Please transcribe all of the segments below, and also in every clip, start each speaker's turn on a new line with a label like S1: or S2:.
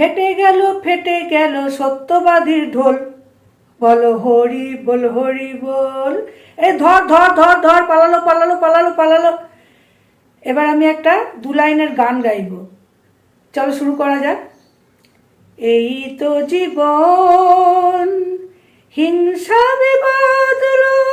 S1: ফেটে গেল ফেটে গেল সত্যবাদীর ঢোল। বলো হরি, বল হরি, বল। এই ধর ধর ধর ধর, পালালো পালালো পালালো পালালো। এবার আমি একটা দু লাইনের গান গাইব। চলো শুরু করা যাক। এই তো জীবন, হিংসা বিবাদল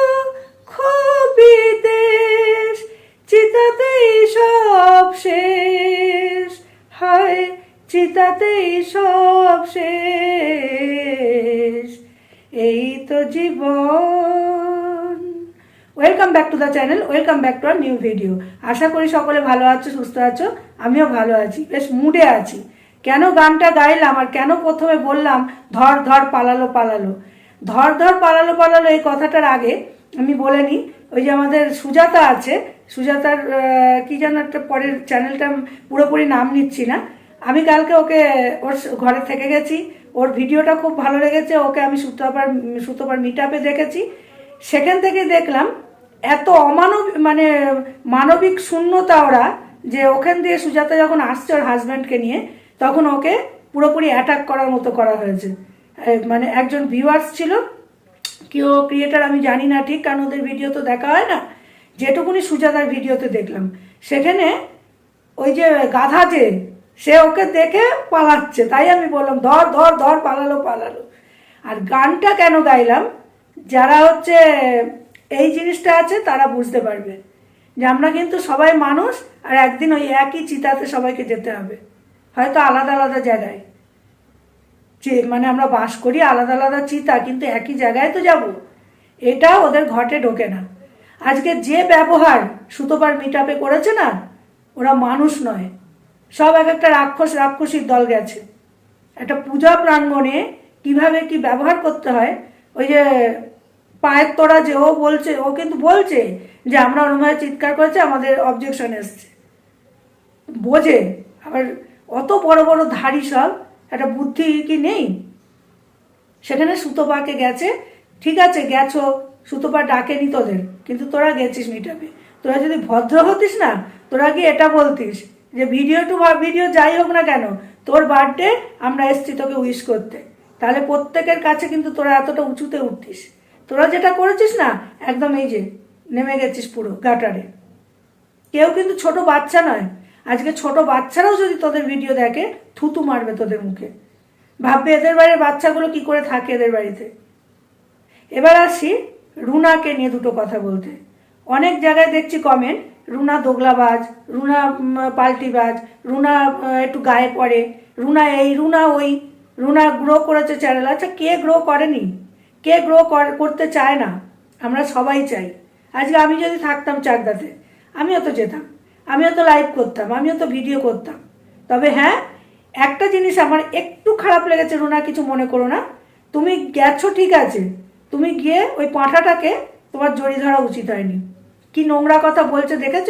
S1: চিতাতেই সব শেষ। এই তো জীবন। Welcome back to the channel welcome back to our new video আশা করি সকলে ভালো আছো, সুস্থ আছো, আমিও ভালো আছি, বেশ মুডে আছি। কেন গানটা গাইলাম আর কেন প্রথমে বললাম, ধর ধর পালালো পালালো। ধর ধর পালালো পালালো এই কথাটার আগে আমি বলে নিই, ওই যে আমাদের সুজাতা আছে, সুজাতার কি যেন একটা পরের চ্যানেলটা পুরোপুরি নাম নিচ্ছি না। আমি কালকে ওকে ওর ঘরে থেকে গেছি। ওর ভিডিওটা খুব ভালো লেগেছে। ওকে আমি সুতোপার সুতোপার মিট আপে দেখেছি। সেখান থেকে দেখলাম এত অমানব মানে মানবিক শূন্যতা ওরা যে ওখান দিয়ে সুজাতা যখন আসছে ওর হাজব্যান্ডকে নিয়ে, তখন ওকে পুরোপুরি অ্যাটাক করার মতো করা হয়েছে। মানে একজন ভিউয়ার্স ছিল কেউ ক্রিয়েটার আমি জানি না ঠিক, কারণ ওদের ভিডিও তো দেখা হয় না। যেটুকুনি সুজাতার ভিডিওতে দেখলাম। সেখানে ওই যে গাধা যে সে ওকে দেখে পালাচ্ছে, তাই আমি বললাম, ধর ধর ধর, পালালো পালালো। আর গানটা কেন গাইলাম? যারা হচ্ছে এই জিনিসটা আছে, তারা বুঝতে পারবে যে আমরা কিন্তু সবাই মানুষ, আর একদিন ওই একই চিতাতে সবাইকে যেতে হবে। হয়তো আলাদা আলাদা জায়গায়। যে মানে আমরা বাস করি, আলাদা আলাদা চিতা, কিন্তু একই জায়গায় তো যাব। এটা ওদের ঘটে ঢোকে না। আজকে যে ব্যবহার সুতোপার মিটাপে করেছে না, ওরা মানুষ নয়। সব এক একটা রাক্ষস, রাক্ষসীর দল গেছে। একটা পূজা প্রাঙ্গণে কীভাবে কি ব্যবহার করতে হয়, ওই যে পায়ের তোরা যে ও বলছে, ও কিন্তু বলছে যে আমরা অনুভবে চিৎকার করেছে, আমাদের অবজেকশন এসছে। বোঝে, আবার অত বড় বড় ধাড়ি সব, একটা বুদ্ধি কি নেই? সেখানে সুতোপাকে গেছে, ঠিক আছে, গেছো, সুতোপা ডাকেনি তোদের, কিন্তু তোরা গেছিস মিটাবে তোরা যদি ভদ্র হতিস না, তোরা কি এটা বলতিস? যে ভিডিও টু ভিডিও যাই হোক না কেন, তোর বার্থডে আমরা এসছি তোকে উইশ করতে। তাহলে প্রত্যেকের কাছে কিন্তু তোরা এতটা উঁচুতে উঠতিস। তোরা যেটা করেছিস না, একদম এই যে নেমে গেছিস পুরো গাটারে কেউ কিন্তু ছোট বাচ্চা নয়। আজকে ছোট বাচ্চারাও যদি তোদের ভিডিও দেখে, থুতু মারবে তোদের মুখে। ভাববে এদের বাড়ির বাচ্চাগুলো কি করে থাকে এদের বাড়িতে। এবার আসি রুনাকে নিয়ে দুটো কথা বলতে। অনেক জায়গায় দেখছি কমেন্ট রুনা দোগলাবাজ, রুনা পাল্টিবাজ, রুনা একটু গায়ে পড়ে, রুনা এই, রুনা ওই, রুনা গ্রো করেছে চ্যানেল আচ্ছা কে গ্রো করেনি? কে গ্রো করতে চায় না? আমরা সবাই চাই। আজকে আমি যদি থাকতাম চাকদাতে, আমিও তো যেতাম, আমিও তো লাইভ করতাম, আমিও তো ভিডিও করতাম। তবে হ্যাঁ একটা জিনিস আমার একটু খারাপ লেগেছে, রুনা কিছু মনে করো না। তুমি গেছো ঠিক আছে, তুমি গিয়ে ওই পাঁঠাটাকে তোমার জড়ি ধরা উচিত হয়নি। কি নোংরা কথা বলছে দেখেছ?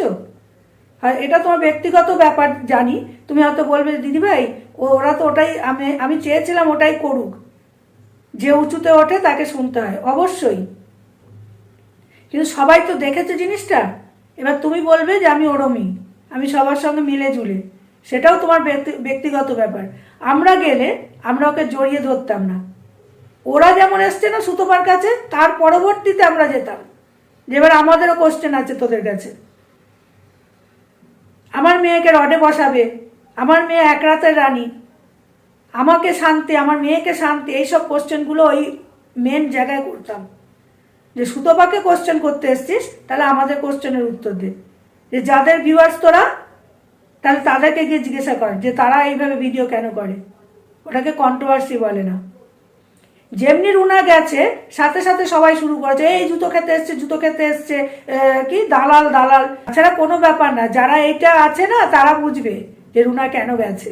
S1: হয় এটা তোমার ব্যক্তিগত ব্যাপার, জানি। তুমি হয়তো বলবে দিদি ভাই ওরা তো ওটাই, আমি আমি চেয়েছিলাম ওটাই করুক। যে উঁচুতে ওঠে তাকে শুনতে হয়, অবশ্যই। কিন্তু সবাই তো দেখেছে জিনিসটা? এবার তুমি বলবে যে আমি ওরমই, আমি সবার সঙ্গে মিলে জুলে। সেটাও তোমার ব্যক্তি- ব্যক্তিগত ব্যাপার। আমরা গেলে আমরা ওকে জড়িয়ে ধরতাম না। ওরা যেমন এসছে না সুতোপার কাছে, তার পরবর্তীতে আমরা যেতাম। এবার আমাদেরও কোশ্চেন আছে তোদের কাছে। আমার মেয়েকে রডে বসাবে, আমার মেয়ে এক রাতের রানী। আমাকে শান্তি, আমার মেয়েকে শান্তি, এইসব কোশ্চেনগুলো ওই মেন জায়গায় করতাম। যে সুতপাকে কোশ্চেন করতে এসছিস, তাহলে আমাদের কোশ্চেনের উত্তর দে। যে যাদের ভিউয়ার্স তোরা, তাহলে তাদেরকে গিয়ে জিজ্ঞাসা কর যে তারা এইভাবে ভিডিও কেন করে? ওটাকে কন্ট্রোভার্সি বলে না। যেমনি রুনা গেছে, সাথে সাথে সবাই শুরু করেছে, এই জুতো খেতে এসছে, জুতো খেতে এসছে কি দালাল দালাল। ছাড়া কোনো ব্যাপার না, যারা এইটা আছে না, তারা বুঝবে যে রুনা কেন গেছে।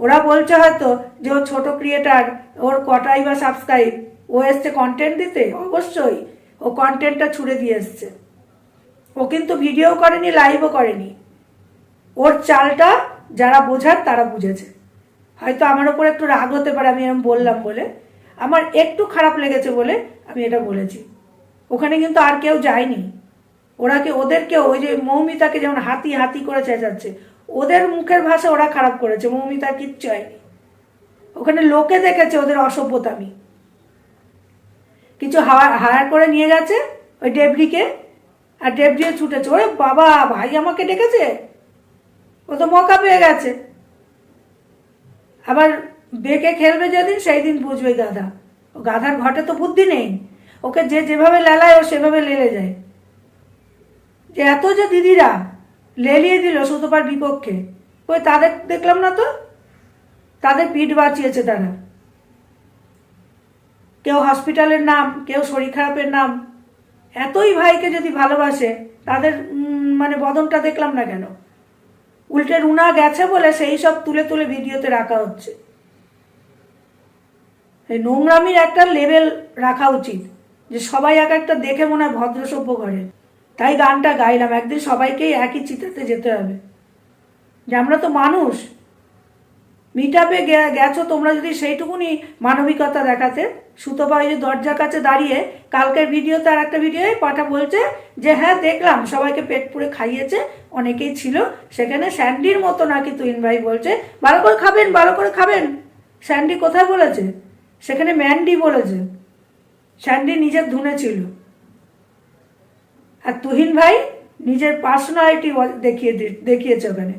S1: ওরা বলছে হয়তো যে ও ছোট ক্রিয়েটার ওর কটাই বা সাবস্ক্রাইব ও এসছে কন্টেন্ট দিতে? অবশ্যই। ও কন্টেন্টটা ছুড়ে দিয়ে এসছে। ও কিন্তু ভিডিও করেনি লাইভও করেনি। ওর চালটা যারা বোঝার, তারা বুঝেছে। হয়তো আমার ওপর একটু রাগ হতে পারে, আমি এরকম বললাম বলে। আমার একটু খারাপ লেগেছে বলে আমি এটা বলেছি। ওখানে কিন্তু আর কেউ যায়নি। ওরা কি ওদেরকেও ওই যে মৌমিতাকে যেমন হাতি হাতি করে চেঁচাচ্ছে, ওদের মুখের ভাষা ওরা খারাপ করেছে মৌমিতার কিচ্ছু হয়নি। ওখানে লোকে দেখেছে ওদের অসভ্যতামি। কিছু হায়ার করে নিয়ে গেছে ওই ডেবরিকে আর ডেবরিও ছুটেছে। ওরে বাবা, ভাই আমাকে ডেকেছে? ও তো মকা পেয়ে গেছে। আবার বেঁকে খেলবে যেদিন সেই দিন বুঝবে গাধা। ও গাধার ঘটে তো বুদ্ধি নেই। ওকে যে যেভাবে লেলায়, ও সেভাবে লেলে যায়। যে এত যে দিদিরা লেলিয়ে দিল সুতোপার বিপক্ষে, ওই তাদের দেখলাম না তো? তাদের পিঠ বাঁচিয়েছে তারা। কেউ হসপিটালের নাম, কেউ শরীর খারাপের নাম। এতই ভাইকে যদি ভালোবাসে, তাদের মানে বদনটা দেখলাম না কেন? উল্টে রুনা গেছে বলে সেই সব তুলে তুলে ভিডিওতে রাখা হচ্ছে। এই নোংরামির একটা লেভেল রাখা উচিত, যে সবাই এক একটা দেখে মনে হয় ভদ্র সভ্য ঘরে তাই গানটা গাইলাম, একদিন সবাইকেই একই চিতাতে যেতে হবে। যে আমরা তো মানুষ। মিট আপে গেছো তোমরা যদি সেইটুকুনি মানবিকতা দেখাতে। সুতপা ওই যে দরজার কাছে দাঁড়িয়ে কালকের ভিডিওতে আর একটা ভিডিও পাঠা বলছে যে হ্যাঁ দেখলাম, সবাইকে পেট পুড়ে খাইয়েছে, অনেকেই ছিল। সেখানে স্যান্ডির মতো নাকি তুইন ভাই বলছে, ভালো করে খাবেন, ভালো করে খাবেন। স্যান্ডি কোথায় বলেছে? সেখানে ম্যান্ডি বলেছে, স্যান্ডি নিজের ধুনে ছিল। আর তুহিন ভাই নিজের পার্সোনালিটি দেখিয়ে দেখিয়েছে ওখানে।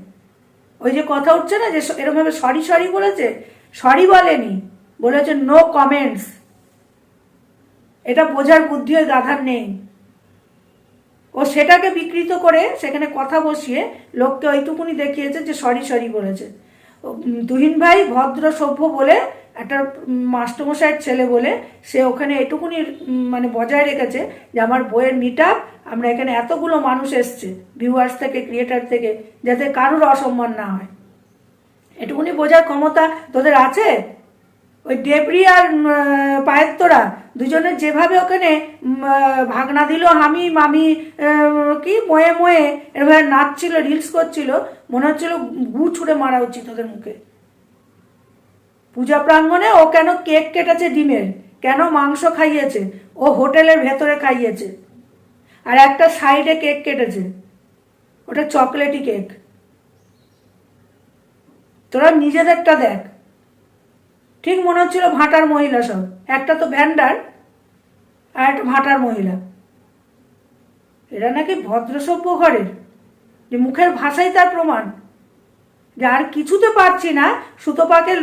S1: ওই যে কথা উঠছে না, যে এরকমভাবে সরি সরি বলেছে? সরি বলেনি। বলেছে নো কমেন্টস এটা বোঝার বুদ্ধি ওই গাধার নেই। ও সেটাকে বিকৃত করে সেখানে কথা বসিয়ে লোককে ওইটুকুনি দেখিয়েছে যে সরি সরি বলেছে। তুহিন ভাই ভদ্র সভ্য বলে একটা উম, মাস্টারমশাইয়ের ছেলে বলে সে ওখানে এটুকুনি মানে বজায় রেখেছে যে আমার বইয়ের মিট আমরা এখানে এতগুলো মানুষ এসছে ভিউয়ার্স থেকে ক্রিয়েটার থেকে যাতে কারোর অসম্মান না হয়। এটুকুনি বোঝার ক্ষমতা তোদের আছে? ওই ডেবরি আর উম, পায়ের তোরা দুজনের যেভাবে ওখানে ভাগনা দিল আমি মামি কি ময়ে ময়ে এরভাবে নাচছিল রিলস করছিল মনে হচ্ছিল গু ছুঁড়ে মারা উচিত ওদের মুখে। পূজা প্রাঙ্গণে ও কেন কেক কেটেছে ডিমের? কেন মাংস খাইয়েছে? ও হোটেলের ভেতরে খাইয়েছে। আর একটা সাইডে কেক কেটেছে। ওটা চকলেটি কেক। তোরা নিজেদেরটা দেখ। ঠিক মনে হচ্ছিল ভাটার মহিলা সব। একটা তো ভ্যান্ডার আর একটা ভাটার মহিলা। এরা নাকি ভদ্রসভ্য ঘরের। যে মুখের ভাষাই তার প্রমাণ। যে আর কিছুতে পারছি না, সুতোপাকে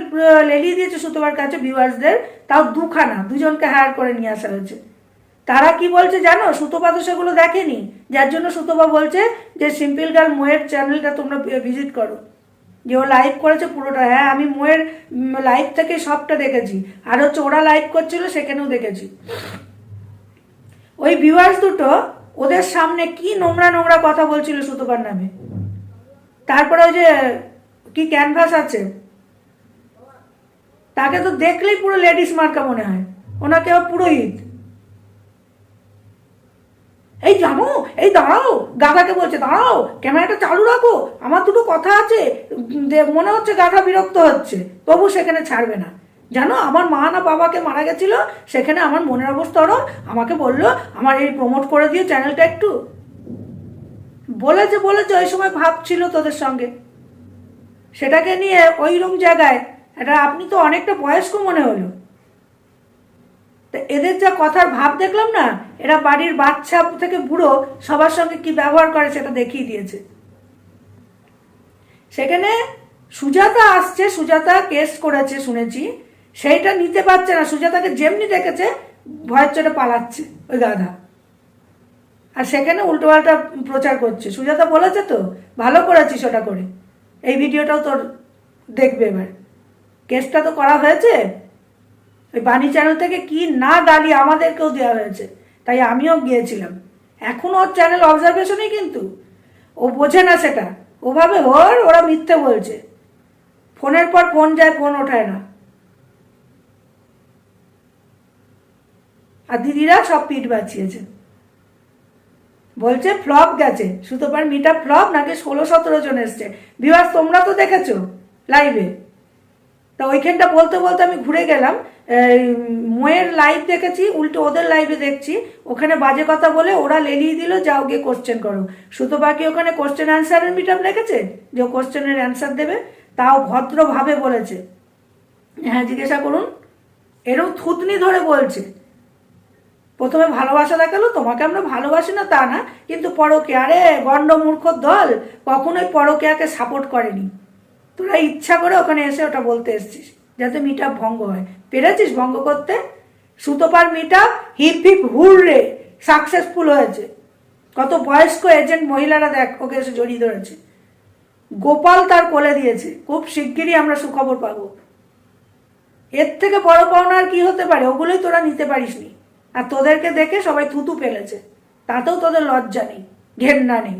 S1: লেলিয়ে দিয়েছে সুতোপার কাছে ভিউয়ার্সদের তাও দুখানা, দুজনকে হায়ার করে নিয়ে আসা হয়েছে। তারা কি বলছে জানো? সুতোপা তো সেগুলো দেখেনি। যার জন্য সুতোপা বলছে যে সিম্পল গার্ল মোয়ের চ্যানেলটা তোমরা ভিজিট করো। যে ও লাইভ করেছে পুরোটা। হ্যাঁ আমি মোয়ের লাইভ থেকে সবটা দেখেছি। আর হচ্ছে ওরা লাইভ করছিল সেখানেও দেখেছি। ওই ভিউয়ার্স দুটো ওদের সামনে কি নোংরা নোংরা কথা বলছিল সুতোপার নামে? তারপরে ওই যে কি ক্যানভাস আছে? তাকে তো দেখলেই পুরো লেডিস মার্কা মনে হয়। ওনাকে পুরোহিত এই জানো এই দাঁড়াও, গাধাকে বলছে, দাঁড়াও ক্যামেরাটা চালু রাখো, আমার দুটো কথা আছে মনে হচ্ছে গাধা বিরক্ত হচ্ছে, তবু সেখানে ছাড়বে না। জানো, আমার মা না বাবাকে মারা গেছিল, সেখানে আমার মনের অবস্থা ওরম, আমাকে বলল, আমার এই প্রমোট করে দিয়ে চ্যানেলটা একটু। বলেছে বলেছে, ওই সময় ভাবছিল তোদের সঙ্গে। সেটাকে নিয়ে ওই রকম জায়গায়, এটা আপনি তো অনেকটা বয়স্ক মনে হলো। তা এদের যা কথার ভাব দেখলাম না, এরা বাড়ির বাচ্চা থেকে বুড়ো, সবার সঙ্গে কি ব্যবহার করে সেটা দেখিয়ে দিয়েছে। সেখানে সুজাতা আসছে, সুজাতা কেস করেছে, শুনেছি। সেইটা নিতে পারছে না, সুজাতাকে যেমনি দেখেছে, ভয়ের চোটে পালাচ্ছে ওই গাধা। আর সেখানে উল্টোপাল্টা প্রচার করছে। সুজাতা বলেছে তো, ভালো করেছিস ওটা করে। এই ভিডিওটাও তোর দেখবে এবার। কেসটা তো করা হয়েছে। ওই বাণী চ্যানেল থেকে কি না গালি আমাদেরকেও দেওয়া হয়েছে। তাই আমিও গিয়েছিলাম। এখন ওর চ্যানেল অবজারভেশনই কিন্তু। ও বোঝে না সেটা। ওভাবে ওর ওরা মিথ্যে বলছে। ফোনের পর ফোন যায়, ফোন ওঠায় না। আর দিদিরা সব পিঠ বাঁচিয়েছে। বলছে, ফ্লপ গেছে। সুতোপার মিটা ফ্লপ নাকি ষোলো, সতেরো জন এসছে। বিভাস তোমরা তো দেখেছ লাইভে তা ওইখানটা বলতে বলতে আমি ঘুরে গেলাম। মোয়ের লাইভ দেখেছি, উল্টো ওদের লাইভে দেখছি। ওখানে বাজে কথা বলে ওরা লেলিয়ে দিল, যাও গিয়ে কোশ্চেন করো। সুতো বাকি ওখানে কোশ্চেন অ্যান্সারের মিট আপ রেখেছে? যে কোশ্চেনের অ্যান্সার দেবে, তাও ভদ্রভাবে বলেছে। হ্যাঁ জিজ্ঞাসা করুন। এরও থুতনি ধরে বলছে। প্রথমে ভালোবাসা দেখাল, তোমাকে আমরা ভালোবাসি না তা না, কিন্তু পরকে, আরে গণ্ড মূর্খ দল, কখনোই পরকেয়াকে সাপোর্ট করেনি। তোরা ইচ্ছা করে ওখানে এসে ওটা বলতে এসছিস, যাতে মিট ভঙ্গ হয়। পেরেছিস ভঙ্গ করতে? সুতোপার মিট হিপ হিপ হুররে সাকসেসফুল হয়েছে। কত বয়স্ক এজেন্ট মহিলারা দেখ, ওকে এসে জড়িয়ে ধরেছে। গোপাল তার কোলে দিয়েছে, খুব শিগগিরই আমরা সুখবর পাবো। এর থেকে বড় পাওনা আর কি হতে পারে, ওগুলোই তোরা নিতে পারিসনি। আর তোদেরকে দেখে সবাই থুতু ফেলেছে। তাতেও তোদের লজ্জা নেই, ঘেন্না নেই।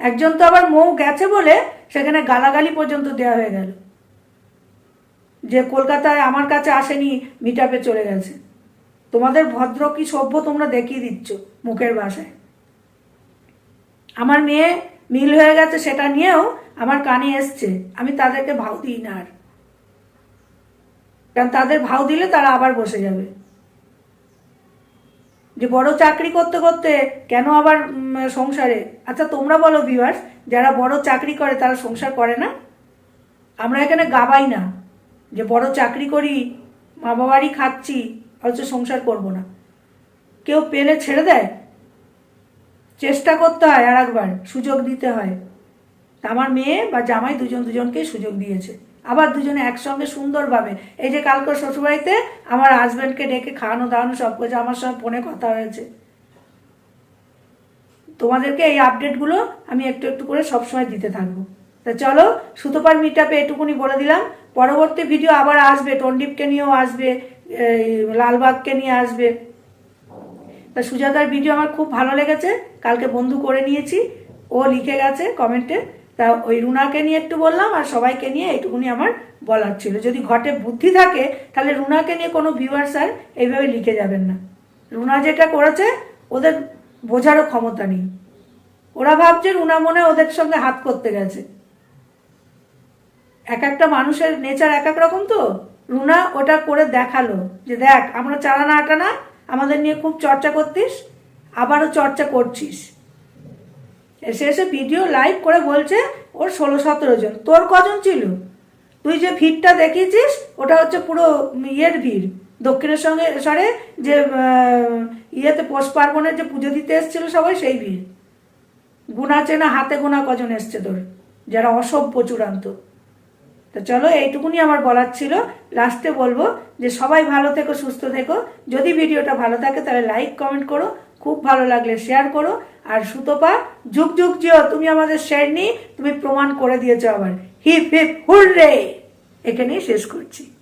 S1: একজন তো আবার মৌ গেছে বলে সেখানে গালাগালি পর্যন্ত দেওয়া হয়ে গেল। যে কলকাতায় আমার কাছে আসেনি মিটাপে চলে গেছে। তোমাদের ভদ্র কি সভ্য তোমরা দেখিয়ে দিচ্ছ মুখের বাসায় আমার মেয়ে মিল হয়ে গেছে সেটা নিয়েও আমার কানে এসছে, আমি তাদেরকে ভাও দিই না আর। কারণ তাদের ভাও দিলে তারা আবার বসে যাবে। যে বড় চাকরি করতে করতে কেন আবার সংসারে? আচ্ছা তোমরা বলো ভিউয়ার্স যারা বড় চাকরি করে তারা সংসার করে না? আমরা এখানে গাবাই না। যে বড় চাকরি করি মা বাবারই খাচ্ছি, অথচ সংসার করব না। কেউ পেলে ছেড়ে দেয়? চেষ্টা করতে হয় আর একবার সুযোগ দিতে হয়। আমার মেয়ে বা জামাই দুজন দুজনকেই সুযোগ দিয়েছে। আবার দুজনে একসঙ্গে সুন্দরভাবে। এই যে কালকে শ্বশুরবাড়িতে আমার হাজব্যান্ডকে ডেকে খাওয়ানো, দাওয়ানো, সব কিছু আমার সঙ্গে ফোনে কথা হয়েছে। তোমাদেরকে এই আপডেটগুলো আমি একটু একটু করে সবসময় দিতে থাকব। তা চলো, সুতোপার মিটআপে এটুকুনি বলে দিলাম। পরবর্তী ভিডিও আবার আসবে, টন্ডিপকে নিয়েও আসবে লালবাগকে নিয়ে আসবে। তা সুজাতার ভিডিও আমার খুব ভালো লেগেছে, কালকে বন্ধু করে নিয়েছি। ও লিখে গেছে কমেন্টে তা ওই রুনাকে নিয়ে একটু বললাম আর সবাইকে নিয়ে এইটুকুনি আমার বলার ছিল। যদি ঘটে বুদ্ধি থাকে, তাহলে রুনাকে নিয়ে কোনো ভিউয়ার স্যার এইভাবে লিখে যাবেন না। রুনা যেটা করেছে, ওদের বোঝারও ক্ষমতা নেই। ওরা ভাবছে রুনা মনে ওদের সঙ্গে হাত করতে গেছে। এক একটা মানুষের নেচার এক এক রকম তো। রুনা ওটা করে দেখাল যে দেখ, আমরা চালানা আটানা, আমাদের নিয়ে খুব চর্চা করতিস, আবারও চর্চা করছিস। এসে এসে ভিডিও লাইভ করে বলছে, ওর ষোলো সতেরো জন। তোর কজন ছিল? তুই যে ভিড়টা দেখিয়েছিস, ওটা হচ্ছে পুরো ইয়ের ভিড়। দক্ষিণের সঙ্গে সরে যে ইয়েতে পোষ পার্বণের যে পুজো দিতে এসেছিল সবাই সেই ভিড়। গুণা চেনা হাতে গোনা কজন এসছে তোর? যারা অসভ্য চূড়ান্ত। তো চলো, এইটুকুনি আমার বলার ছিল। লাস্টে বলব যে সবাই ভালো থেকো, সুস্থ থেকো। যদি ভিডিওটা ভালো থাকে, তাহলে লাইক কমেন্ট করো। খুব ভালো লাগলে শেয়ার করো। আর সুতপা, যুগ যুগ জিও, তুমি আমাদের শেরনি, তুমি প্রমাণ করে দিয়েছ আবার হিপ হিপ, হুররে! এখানেই শেষ করছি।